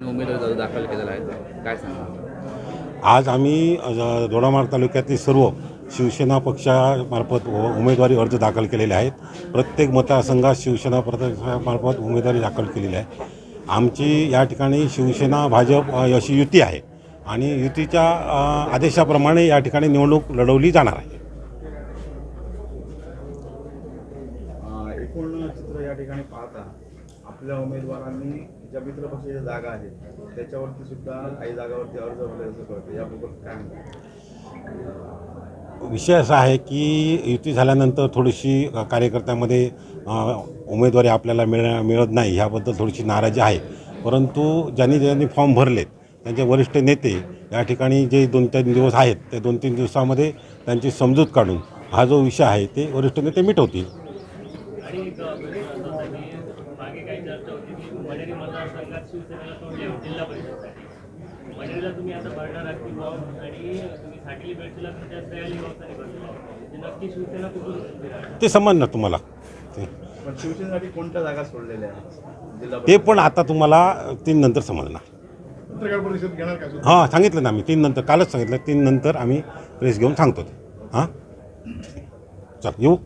उमेदवारी अर्ज दाखल केलेला आहे. काय सांगा आज आम्ही अ, दोडामार्ग तालुक्यातील सर्व शिवसेना पक्षामार्फत उमेदवारी अर्ज दाखल केलेले आहेत. प्रत्येक मतदारसंघात शिवसेना पक्षामार्फत उमेदवारी दाखल केलेली आहे. आमची या ठिकाणी शिवसेना भाजप अशी युती आहे आणि युतीच्या आदेशाप्रमाणे या ठिकाणी निवडणूक लढवली जाणार आहे. एकूण चित्र या ठिकाणी पाहता आपल्या उमेदवारांनी ज्या मित्रपक्षाच्या जागा आहेत त्याच्यावरती सुद्धा काही जागावरती अर्ज भरले असं कळतं याबाबत काय विषय असा आहे की युती झाल्यानंतर थोडीशी कार्यकर्त्यामध्ये उमेदवारी आपल्याला मिळ मिळत नाही ह्याबद्दल थोडीशी नाराजी आहे. परंतु ज्यांनी ज्यांनी फॉर्म भरलेत त्यांचे वरिष्ठ नेते या ठिकाणी जे दोन तीन दिवस आहेत त्या दोन तीन दिवसामध्ये त्यांची समजूत काढून हा जो विषय आहे ते वरिष्ठ नेते मिटवतील. आणि म्हणजे मागे काही चर्चा होती की मनेरी मतदारसंघात शिवसेनेला सोडले जिल्हा परिषदसाठी. मनेरीला तुम्ही आता भरणार आहात की बुवा आणि तुम्ही साठली बेडशीला तुमच्या स्त्रियाली व्यवस्थाने भरलेला आहे ते नक्की शिवसेना कुठून ते समजणार तुम्हाला. ते पण शिवसेनेसाठी कोणत्या जागा सोडलेल्या आहेत? जिल्हा ते पण आता तुम्हाला तीन नंतर समजणार. पत्रकार परिषद घेणार का हां सांगितलं ना आम्ही. तीन नंतर कालच सांगितलं. तीन नंतर आम्ही प्रेस घेऊन सांगतो ते. हां? चल येऊ.